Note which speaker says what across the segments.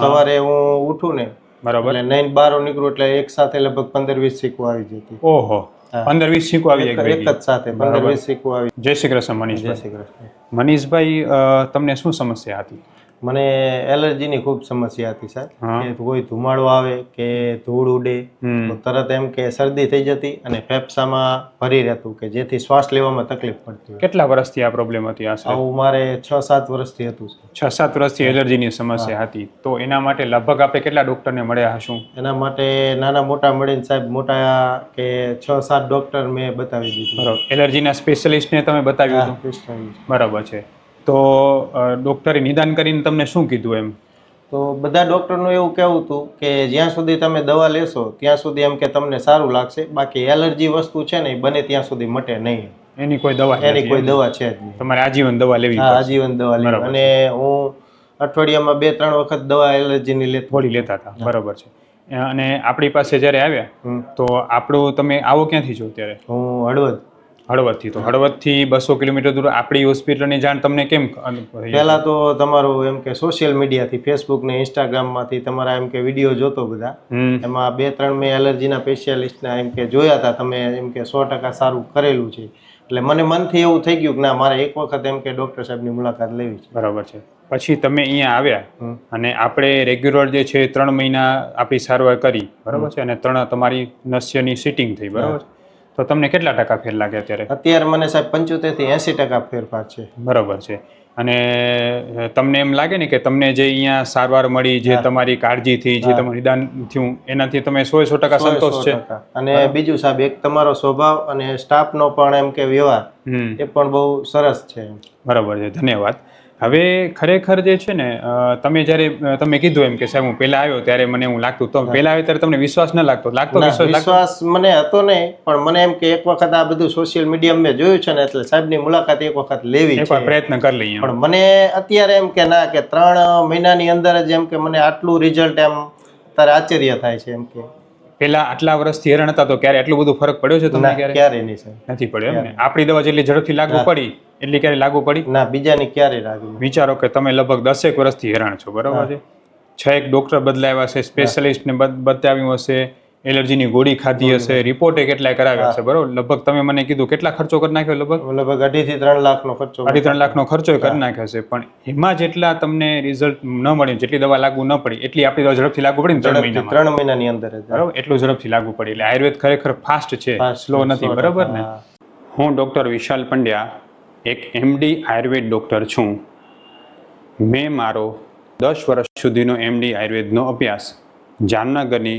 Speaker 1: સવારે હું ઉઠું ને
Speaker 2: બરાબર.
Speaker 1: એટલે નೈન બારો નીકળું એટલે એક સાથે લગભગ પંદર વીસ શીખવા આવી જતી.
Speaker 2: ઓહો. પંદર વીસ શીખો આવી
Speaker 1: એક
Speaker 2: એક
Speaker 1: જ સાથે પંદર વીસ શીખવા આવી.
Speaker 2: જય શ્રી કૃષ્ણ
Speaker 1: મનીષ
Speaker 2: જય
Speaker 1: શ્રી કૃષ્ણ.
Speaker 2: મનીષભાઈ તમને શું સમસ્યા હતી?
Speaker 1: મને એલર્જીની ખૂબ સમસ્યા હતી સાહેબ કે કોઈ ધુમાડો આવે કે ધૂળ ઉડે તો તરત એમ કે શરદી થઈ જતી અને ફેફસામાં ભરી રહેતું કે જેથી શ્વાસ લેવામાં તકલીફ પડતી
Speaker 2: કેટલા વર્ષથી આ પ્રોબ્લેમ હતી આ
Speaker 1: આવું મારે છ સાત વર્ષથી હતું
Speaker 2: છ સાત વર્ષથી એલર્જીની સમસ્યા હતી. તો એના માટે લગભગ આપણે કેટલા ડૉક્ટરને મળ્યા હશું?
Speaker 1: એના માટે નાના મોટા મળીને સાહેબ મોટા કે છ સાત ડોક્ટર મેં બતાવી દીધું.
Speaker 2: બરાબર. એલર્જીના સ્પેશિયલિસ્ટને તમે બતાવ્યું બરાબર છે. તો ડૉક્ટરે નિદાન કરીને તમને શું કીધું એમ?
Speaker 1: તો બધા ડૉક્ટરનું એવું કહેવું હતું કે જ્યાં સુધી તમે દવા લેશો ત્યાં સુધી એમ કે તમને સારું લાગશે. બાકી એલર્જી વસ્તુ છે ને એ બને ત્યાં સુધી મટે નહીં.
Speaker 2: એની કોઈ દવા
Speaker 1: એની કોઈ દવા છે જ નહીં.
Speaker 2: તમારે આજીવન દવા લેવી
Speaker 1: હા આજીવન દવા લેવી. અને હું અઠવાડિયામાં બે ત્રણ વખત દવા એલર્જીની લે
Speaker 2: થોડી લેતા હતા. બરાબર છે. અને આપણી પાસે જ્યારે આવ્યા. તો આપણું તમે આવો ક્યાંથી છો ત્યારે?
Speaker 1: હું હળવદ.
Speaker 2: હળવદથી. તો હળવદથી બસો કિલોમીટર દૂર આપણી હોસ્પિટલની જાણ તમને કેમ
Speaker 1: પહેલાં તો તમારું એમ કે સોશિયલ મીડિયાથી ફેસબુક ને ઇન્સ્ટાગ્રામમાંથી તમારા એમ કે વીડિયો જોતો બધા. એમાં બે ત્રણ મેં એલર્જીના સ્પેશિયાલિસ્ટના એમ કે જોયા હતા તમે એમ કે સો ટકા સારું કરેલું છે. એટલે મને મનથી એવું થઈ ગયું કે ના મારે એક વખત એમ કે ડૉક્ટર સાહેબની મુલાકાત લેવી છે.
Speaker 2: બરાબર છે. પછી તમે અહીંયા આવ્યા અને આપણે રેગ્યુલર જે છે ત્રણ મહિના આપણી સારવાર કરી બરાબર છે? અને ત્રણ તમારી નસ્યની સિટિંગ થઈ બરાબર છે. તો તમને કેટલા ટકા ફેર લાગે અત્યારે?
Speaker 1: અત્યારે મને સાહેબ પંચોતેરથી એંસી ટકા ફેરફાર છે.
Speaker 2: બરાબર છે. અને તમને એમ લાગે ને કે તમને જે અહીંયા સારવાર મળી જે તમારી કાળજીથી જે તમારું નિદાન થયું એનાથી તમે સો સો ટકા સંતોષ છે?
Speaker 1: અને બીજું સાહેબ એક તમારો સ્વભાવ અને સ્ટાફનો પણ એમ કે વ્યવહાર એ પણ બહુ સરસ છે.
Speaker 2: બરાબર છે. ધન્યવાદ. હવે ખરેખર જે છે ને તમે જ્યારે તમે કીધું એમ કે સાહેબ હું પહેલા આવ્યો ત્યારે મને એવું લાગતું તો પહેલા આવ્યો ત્યારે તમને વિશ્વાસ ન લાગતો? લાગતો વિશ્વાસ
Speaker 1: મને હતો નહીં પણ મને એમ કે એક વખત આ બધું સોશિયલ મીડિયા મેં જોયું છે ને એટલે સાહેબની મુલાકાત એક વખત લેવી
Speaker 2: પ્રયત્ન કરી લઈએ.
Speaker 1: પણ મને અત્યારે એમ કે ના કે ત્રણ મહિનાની અંદર જ એમ કે મને આટલું રિઝલ્ટ એમ અત્યારે આશ્ચર્ય થાય છે એમ કે.
Speaker 2: પહેલા આટલા વર્ષથી હેરાન હતા તો ક્યારે એટલું બધું ફરક પડ્યો છે તમને ક્યારે?
Speaker 1: ક્યારે નહીં સાહેબ
Speaker 2: નથી પડ્યો એમ ને? આપણી દવા જેટલી ઝડપથી લાગુ પડી એટલી ક્યારે લાગુ પડી?
Speaker 1: ના બીજાની ક્યારે લાગુ
Speaker 2: વિચારો કે તમે લગભગ દસેક વર્ષથી હેરાન છો બરાબર છે છ? એક ડોક્ટર બદલાવ્યા હશે સ્પેશિયાલિસ્ટને બતાવ્યું હશે એલર્જીની ગોળી ખાધી હશે રિપોર્ટે કેટલાય કરાવ્યા હશે બરોબર? લગભગ તમે મને કીધું કેટલા ખર્ચો કરી નાખ્યો લગભગ?
Speaker 1: લગભગ અઢી થી ત્રણ લાખનો ખર્ચો
Speaker 2: અઢી ત્રણ લાખનો ખર્ચો કરી નાખ્યો છે પણ એમાં જેટલા તમને રિઝલ્ટ ન મળ્યું જેટલી દવા લાગુ ન પડી એટલી આપણી દવા ઝડપથી લાગુ પડી ત્રણ મહિના
Speaker 1: ત્રણ મહિનાની અંદર
Speaker 2: બરોબર? એટલું ઝડપથી લાગુ પડી એટલે આયુર્વેદ ખરેખર ફાસ્ટ છે સ્લો નથી
Speaker 1: બરોબર
Speaker 2: બરાબર ને? હું. ડૉક્ટર વિશાલ પંડ્યા એક એમડી આયુર્વેદ ડૉક્ટર છું. મેં મારો દસ વર્ષ સુધીનો એમડી આયુર્વેદનો અભ્યાસ જામનગરની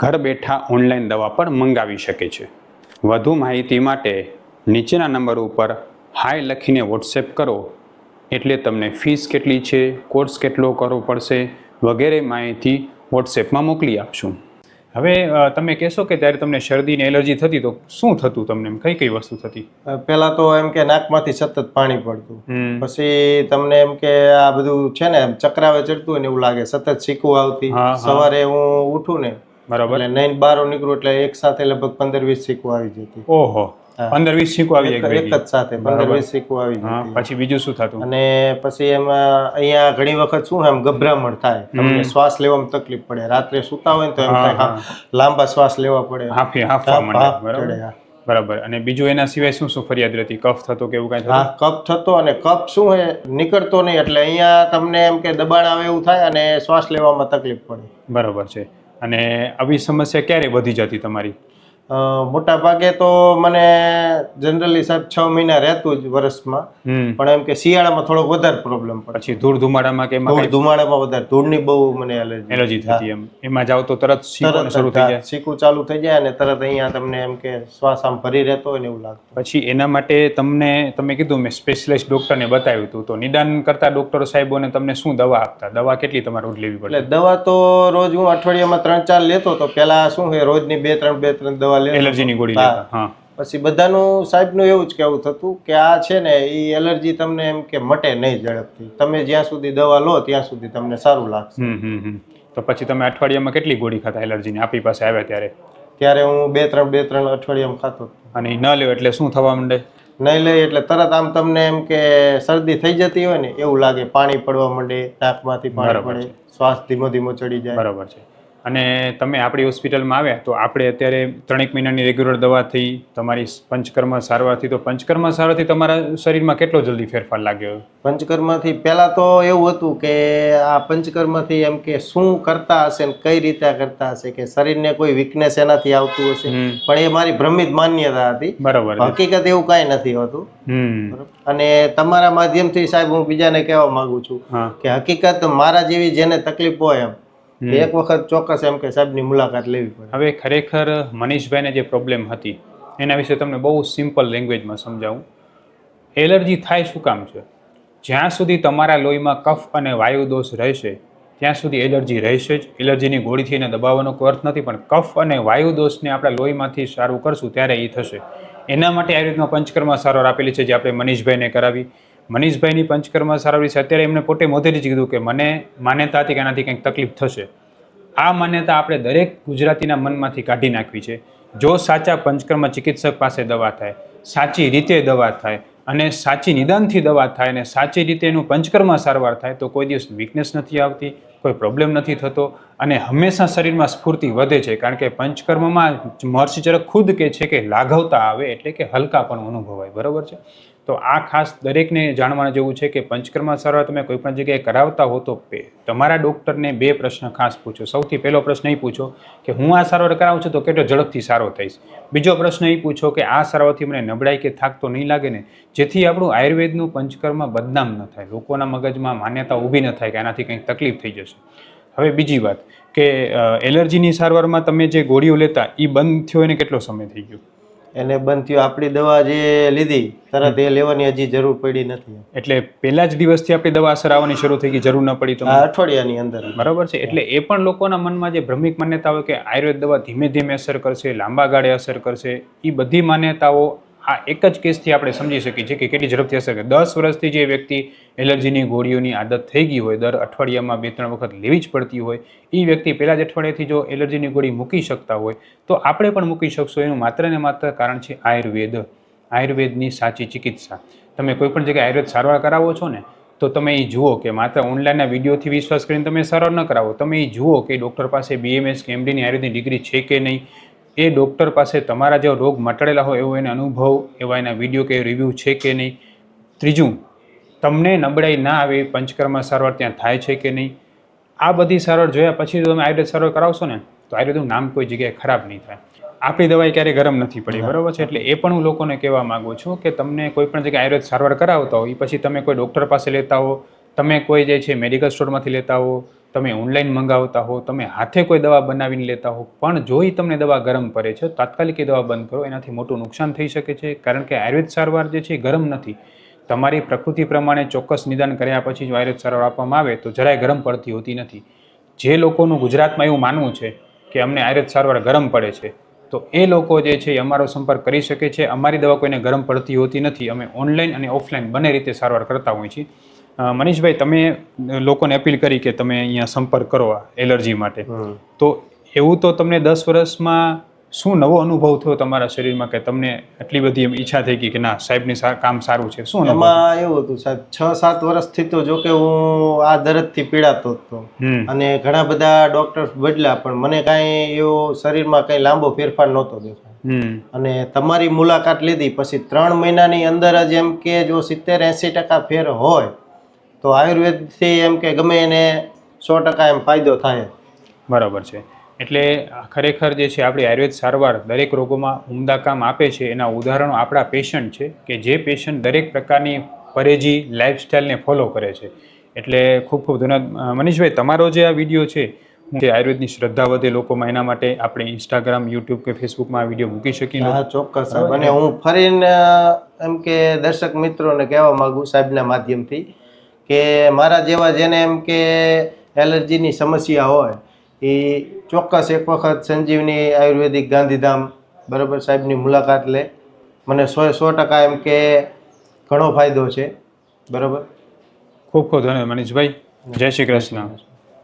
Speaker 2: ઘર બેઠા ઓનલાઈન દવા પણ મંગાવી શકે છે. વધુ માહિતી માટે નીચેના નંબર ઉપર હાય લખીને વોટ્સએપ કરો. એટલે તમને ફીસ કેટલી છે કોર્સ કેટલો કરવો પડશે વગેરે માહિતી વોટ્સએપમાં મોકલી આપશું. હવે તમે કહેશો કે ત્યારે તમને શરદીને એલર્જી થતી તો શું થતું તમને એમ? કઈ કઈ વસ્તુ થતી?
Speaker 1: પહેલાં તો એમ કે નાકમાંથી સતત પાણી પડતું. પછી તમને એમ કે આ બધું છે ને ચક્રાવે ચડતું હોય ને એવું લાગે સતત શીખવું આવતી. સવારે હું ઉઠું ને
Speaker 2: બરાબર.
Speaker 1: એટલે નાઇન બારો નીકળું એટલે એક સાથે લગભગ પંદર વીસ શીખવું આવી જતી.
Speaker 2: ઓહો પંદર વીસ શીખો આવી
Speaker 1: એક જ સાથે પંદર વીસ શીખવું આવી જતી.
Speaker 2: પછી બીજું શું થતું?
Speaker 1: અને પછી એમાં અહીંયા ઘણી વખત શું એમ ગભરામણ થાય. તમને શ્વાસ લેવામાં તકલીફ પડે. રાત્રે સૂતા હોય ને તો એમ થાય લાંબા શ્વાસ લેવા પડે.
Speaker 2: હાફી હાફવા માંડે. બરાબર. અને બીજું એના સિવાય શું શું ફરિયાદ રહેતી? કફ થતો કે એવું કાંઈ
Speaker 1: હા કફ થતો અને કફ શું હે નીકળતો નહીં. એટલે અહીંયા તમને એમ કે દબાણ આવે એવું થાય અને શ્વાસ લેવામાં તકલીફ પડે.
Speaker 2: બરાબર છે. અને આવી સમસ્યા ક્યારે વધી જતી તમારી?
Speaker 1: મોટા ભાગે તો મને જનરલી સાહેબ છ મહિના રહેતું જ વર્ષમાં પણ એમ કે શિયાળામાં થોડો વધારે પ્રોબ્લેમ પડે.
Speaker 2: પછી ધૂળ ધુમાડામાં કે
Speaker 1: ધૂળ ધુમાડામાં વધારે. ધૂળની બહુ મને એલર્જી
Speaker 2: એલર્જી થતી એમ. એમાં જાવ તો તરત શરૂ થઈ જાય.
Speaker 1: શીખું ચાલુ થઈ જાય અને તરત અહીંયા તમને એમ કે શ્વાસ આમ ભરી રહેતો હોય ને એવું લાગે
Speaker 2: પછી એના માટે તમને તમે કીધું મેં સ્પેશિયલિસ્ટ ડૉક્ટરને બતાવ્યું હતું. તો નિદાન કરતા ડૉક્ટર સાહેબોને તમને શું દવા આપતા? દવા કેટલી તમારે રોજ લેવી પડે?
Speaker 1: દવા તો રોજ હું અઠવાડિયામાં ત્રણ ચાર લેતો તો પહેલા શું છે રોજની બે ત્રણ બે ત્રણ દવા લેતો
Speaker 2: એલર્જીની ગોળી. લેતા હા.
Speaker 1: પછી બધાનું સાહેબનું એવું જ કહેવું થતું કે આ છે ને એ એલર્જી તમને એમ કે મટે નહીં ઝડપથી. તમે જ્યાં સુધી દવા લો ત્યાં સુધી તમને સારું લાગશે.
Speaker 2: તો પછી તમે અઠવાડિયામાં કેટલી ગોળી ખાતા એલર્જીની? આપી પાસે આવ્યા ત્યારે?
Speaker 1: ત્યારે હું બે ત્રણ બે ત્રણ અઠવાડિયામાં ખાતો
Speaker 2: અને ન લ્યો એટલે શું થવા માંડે?
Speaker 1: નહીં લે એટલે તરત આમ તમને એમ કે શરદી થઈ જતી હોય ને એવું લાગે પાણી પડવા માંડે નાકમાંથી પાણી પડે શ્વાસ ધીમો ધીમો ચડી જાય.
Speaker 2: બરાબર છે. અને તમે આપણી હોસ્પિટલમાં આવ્યા તો આપણે અત્યારે ત્રણેક મહિનાની રેગ્યુલર દવાથી તમારી પંચકર્મ સારવારથી તો પંચકર્મ સારવારથી તમારા શરીરમાં કેટલો જલ્દી ફેરફાર લાગ્યો?
Speaker 1: પંચકર્મથી પહેલા તો એવું હતું કે આ પંચકર્મથી એમ કે શું કરતા હશે ને કઈ રીતે કરતા હશે કે શરીરને કોઈ વીકનેસ એનાથી આવતું હશે? પણ એ મારી ભ્રમિત માન્યતા હતી.
Speaker 2: બરાબર.
Speaker 1: હકીકત એવું કાંઈ નથી હોતું. અને તમારા માધ્યમથી સાહેબ હું બીજાને કહેવા માંગુ છું કે હકીકત મારા જેવી જેને તકલીફ હોય એમ એક વખત ચોક્કસ એમ કે સાહેબની મુલાકાત લેવી પડે.
Speaker 2: હવે ખરેખર મનીષભાઈને જે પ્રોબ્લેમ હતી એના વિશે તમને બહુ સિમ્પલ લેંગ્વેજમાં સમજાવું. એલર્જી થાય શું કામ છે? જ્યાં સુધી તમારા લોહીમાં કફ અને વાયુ દોષ રહેશે ત્યાં સુધી એલર્જી રહેશે જ. એલર્જીની ગોળીથી એને દબાવવાનો કોઈ અર્થ નથી પણ કફ અને વાયુ દોષને આપણા લોહીમાંથી સારું કરશું ત્યારે એ થશે. એના માટે આ રીતના પંચકર્મ સારવાર આપેલી છે જે આપણે મનીષભાઈને કરાવી. મનીષભાઈની પંચકર્મ સારવાર છે અત્યારે એમને પોતે મોતેથી જ કીધું કે મને માન્યતા હતી કે આનાથી કંઈક તકલીફ થશે. આ માન્યતા આપણે દરેક ગુજરાતીના મનમાંથી કાઢી નાખવી છે. જો સાચા પંચકર્મ ચિકિત્સક પાસે દવા થાય, સાચી રીતે દવા થાય અને સાચી નિદાનથી દવા થાય અને સાચી રીતે એનું પંચકર્મ સારવાર થાય, તો કોઈ દિવસ વીકનેસ નથી આવતી, કોઈ પ્રોબ્લેમ નથી થતો અને હંમેશા શરીરમાં સ્ફૂર્તિ વધે છે. કારણ કે પંચકર્મમાં મહર્ષિચરક ખુદ કે છે કે લાઘવતા આવે એટલે કે હલકા પણ અનુભવાય. બરાબર છે? તો આ ખાસ દરેકને જાણવા જેવું છે કે પંચકર્મ સારવાર તમે કોઈ પણ જગ્યાએ કરાવતા હો તો તમારા ડૉક્ટરને બે પ્રશ્ન ખાસ પૂછો. સૌથી પહેલો પ્રશ્ન એ પૂછો કે હું આ સારવાર કરાવું છું તો કેટલો ઝડપથી સારો થઈશ? બીજો પ્રશ્ન એ પૂછો કે આ સારવારથી મને નબળાઈ કે થાક તો નહીં લાગે ને? જેથી આપણું આયુર્વેદનું પંચકર્મ બદનામ ન થાય. લોકોના મગજમાં માન્યતા ઊભી ન થાય કે આનાથી કંઈક તકલીફ થઈ જશે. હવે બીજી વાત કે એલર્જીની સારવારમાં તમે જે ગોળીઓ લેતા એ બંધ થયો એને કેટલો સમય થઈ ગયો?
Speaker 1: એને બંધ થયું આપણી દવા જે લીધી તરત એ લેવાની હજી જરૂર પડી નથી.
Speaker 2: એટલે પહેલા જ દિવસથી આપણી દવા અસર આવવાની શરૂ થઈ ગઈ જરૂર ન પડી તો
Speaker 1: અઠવાડિયાની અંદર.
Speaker 2: બરાબર છે. એટલે એ પણ લોકોના મનમાં જે ભ્રમિક માન્યતા હોય કે આયુર્વેદ દવા ધીમે ધીમે અસર કરશે લાંબા ગાળે અસર કરશે એ બધી માન્યતાઓ આ એક જ કેસથી આપણે સમજી શકીએ છીએ કે કેટલી ઝડપથી અસર કરે દસ વર્ષથી જે વ્યક્તિ એલર્જીની ગોળીઓની આદત થઈ ગઈ હોય, દર અઠવાડિયામાં બે ત્રણ વખત લેવી જ પડતી હોય, એ વ્યક્તિ પહેલાં જ અઠવાડિયાથી જો એલર્જીની ગોળી મૂકી શકતા હોય, તો આપણે પણ મૂકી શકશો. એનું માત્ર ને માત્ર કારણ છે આયુર્વેદ. આયુર્વેદની સાચી ચિકિત્સા. તમે કોઈ પણ જગ્યાએ આયુર્વેદ સારવાર કરાવો છો ને, તો તમે એ જુઓ કે માત્ર ઓનલાઈનના વિડીયોથી વિશ્વાસ કરીને તમે સારવાર ન કરાવો. તમે એ જુઓ કે ડૉક્ટર પાસે બીએમએસ કે એમડીની આયુર્વેદની ડિગ્રી છે કે નહીં. એ ડૉક્ટર પાસે તમારા જે રોગ મટાડેલા હોય એવો એને અનુભવ, એવા એના વીડિયો કે રિવ્યૂ છે કે નહીં? ત્રીજું, તમને નબળાઈ ના આવે પંચકર્મ સારવાર ત્યાં થાય છે કે નહીં? આ બધી સારવાર જોયા પછી જો તમે આયુર્વેદ સારવાર કરાવશો ને, તો આયુર્વેદનું નામ કોઈ જગ્યાએ ખરાબ નહીં થાય. આપણી દવાઈ ક્યારેય ગરમ નથી પડી, બરાબર છે? એટલે એ પણ હું લોકોને કહેવા માગું છું કે તમને કોઈ પણ જગ્યાએ આયુર્વેદ સારવાર કરાવતા હો પછી તમે કોઈ ડૉક્ટર પાસે લેતા હો, તમે કોઈ જે છે મેડિકલ સ્ટોરમાંથી લેતા હો તમે ઓનલાઈન મંગાવતા હો, તમે હાથે કોઈ દવા બનાવીને લેતા હો, પણ જો એ તમને દવા ગરમ પડે છે, તાત્કાલિક એ દવા બંધ કરો. એનાથી મોટું નુકસાન થઈ શકે છે, કારણ કે આયુર્વેદ સારવાર જે છે ગરમ નથી. તમારી પ્રકૃતિ પ્રમાણે ચોક્કસ નિદાન કર્યા પછી જો આયુર્વેદ સારવાર આપવામાં આવે તો જરાય ગરમ પડતી હોતી નથી. જે લોકોનું ગુજરાતમાં એવું માનવું છે કે અમને આયુર્વેદ સારવાર ગરમ પડે છે, તો એ લોકો જે છે એ અમારો સંપર્ક કરી શકે છે. અમારી દવા કોઈને ગરમ પડતી હોતી નથી. અમે ઓનલાઈન અને ઓફલાઈન બંને રીતે સારવાર કરતા હોઈએ છીએ. મનીષભાઈ તમે લોકોને અપીલ કરી કે તમે અહીંયા સંપર્ક કરો આ એલર્જી માટે. તો એવું તો તમને દસ વર્ષમાં શું નવો અનુભવ થયો તમારા શરીરમાં કે તમને આટલી બધી એમ ઈચ્છા થઈ ગઈ કે ના સાહેબની કામ સારું છે? શું
Speaker 1: એમાં એવું હતું સાહેબ છ સાત વર્ષથી તો જો કે હું આ દર્દથી પીડાતો હતો. અને ઘણા બધા ડોક્ટર્સ બદલ્યા પણ મને કાંઈ એવો શરીરમાં કંઈ લાંબો ફેરફાર નહોતો દેખાય. અને તમારી મુલાકાત લીધી પછી ત્રણ મહિનાની અંદર જ એમ કે જો સિત્તેર એંસી ટકા ફેર હોય તો આયુર્વેદથી એમ કે ગમે એને સો ટકા એમ ફાયદો થાય.
Speaker 2: બરાબર છે. એટલે ખરેખર જે છે આપણી આયુર્વેદ સારવાર દરેક રોગોમાં ઉમદા કામ આપે છે. એના ઉદાહરણો આપણા પેશન્ટ છે કે જે પેશન્ટ દરેક પ્રકારની પરેજી લાઇફસ્ટાઈલને ફોલો કરે છે. એટલે ખૂબ ખૂબ ધન્યવાદ. મનીષભાઈ તમારો જે આ વીડિયો છે જે આયુર્વેદની શ્રદ્ધા વધે લોકોમાં એના માટે આપણે ઇન્સ્ટાગ્રામ યુટ્યુબ કે ફેસબુકમાં આ વીડિયો મૂકી શકીએ.
Speaker 1: હા ચોક્કસ સાહેબ. અને હું ફરીને એમ કે દર્શક મિત્રોને કહેવા માગું સાહેબના માધ્યમથી કે મારા જેવા જેને એમ કે એલર્જીની સમસ્યા હોય, એ ચોક્કસ એક વખત સંજીવની આયુર્વેદિક ગાંધીધામ બરાબર સાહેબની મુલાકાત લે. મને સો સો ટકા એમ કે ઘણો ફાયદો છે. બરાબર?
Speaker 2: ખૂબ ખૂબ ધન્યવાદ, મનીષભાઈ. જય શ્રી કૃષ્ણ.